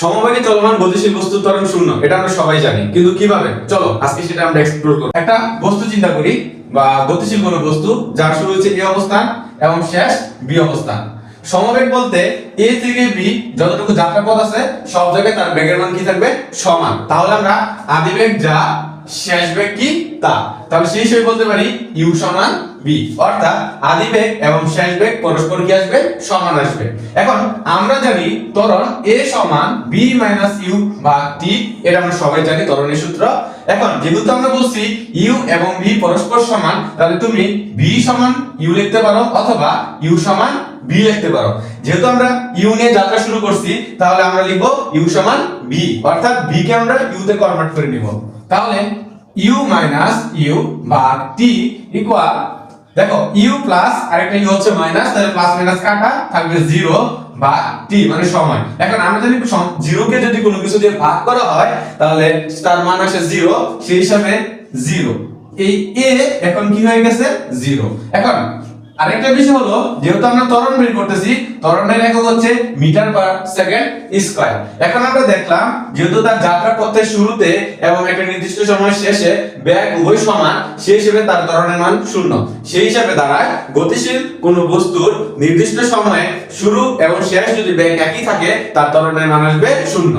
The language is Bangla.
সমবেগে চলমান গতিশীল বস্তু ত্বরণ শূন্য, এটা আমরা সবাই জানি। কিন্তু কীভাবে? চলো, আজকে সেটা আমরা এক্সপ্লোর করব। একটা বস্তু চিন্তা করি, বা গতিশীল কোনো বস্তু, যার শুরু হচ্ছে এ অবস্থান এবং শেষ বি অবস্থান। সমবেগ বলতে এ থেকে বি, যতটুকু যাত্রা পথ আছে, সব জায়গায় তার বেগের মান কি থাকবে? সমান। তাহলে আমরা আদিবেগ যা, শেষ বেগ কি? তা। তাহলে সেই হিসেবে বলতে পারি ইউ সমান বি। অর্থাৎ আদিবেগ এবং শেষ বেগ পরস্পর কি আসবে? সমান আসবে। এখন আমরা জানি ত্বরণ এ সমান বি মাইনাস ইউ বা টি। এটা আমরা সবাই জানি ত্বরণের সূত্র। এখন যেহেতু আমরা বলছি ইউ এবং বি পরস্পর সমান, তাহলে তুমি বি সমান ইউ লিখতে পারো অথবা ইউ সমান বি লিখতে পারো। যেহেতু আমরা ইউ নিয়ে যাত্রা শুরু করছি, তাহলে আমরা লিখব ইউ সমান বি। অর্থাৎ বি কে আমরা ইউ তে কনভার্ট করে নিব। তাহলে ইউ মাইনাস ইউ বা টি ইকুয়াল দেখো ইউ প্লাস আরেকটা ইউ হচ্ছে মাইনাস তাহলে প্লাস মাইনাস কাটা, থাকবে জিরো বা টি মানে সময়। এখন আমরা যদি জিরো কে যদি কোনো কিছু দিয়ে ভাগ করা হয়, তাহলে তার মান আসে জিরো সেই হিসাবে জিরো এই এ এখন কি হয়ে গেছে? জিরো এখন আরেকটা বিষয় হলো, যেহেতু আমরা ত্বরণ বের করতেছি, ত্বরণের একক হচ্ছে মিটার পার সেকেন্ড স্কয়ার। এখন আমরা দেখলাম, যেহেতু তার যাত্রা পথের শুরুতে এবং একটা নির্দিষ্ট সময় শেষে ব্যাগ উভয় সমান, সেই হিসেবে তার ত্বরণের মান শূন্য। সেই হিসাবে দাঁড়ায়, গতিশীল কোন বস্তুর নির্দিষ্ট সময়ে শুরু এবং শেষ যদি ব্যাগ একই থাকে, তার ত্বরণের মান আসবে শূন্য।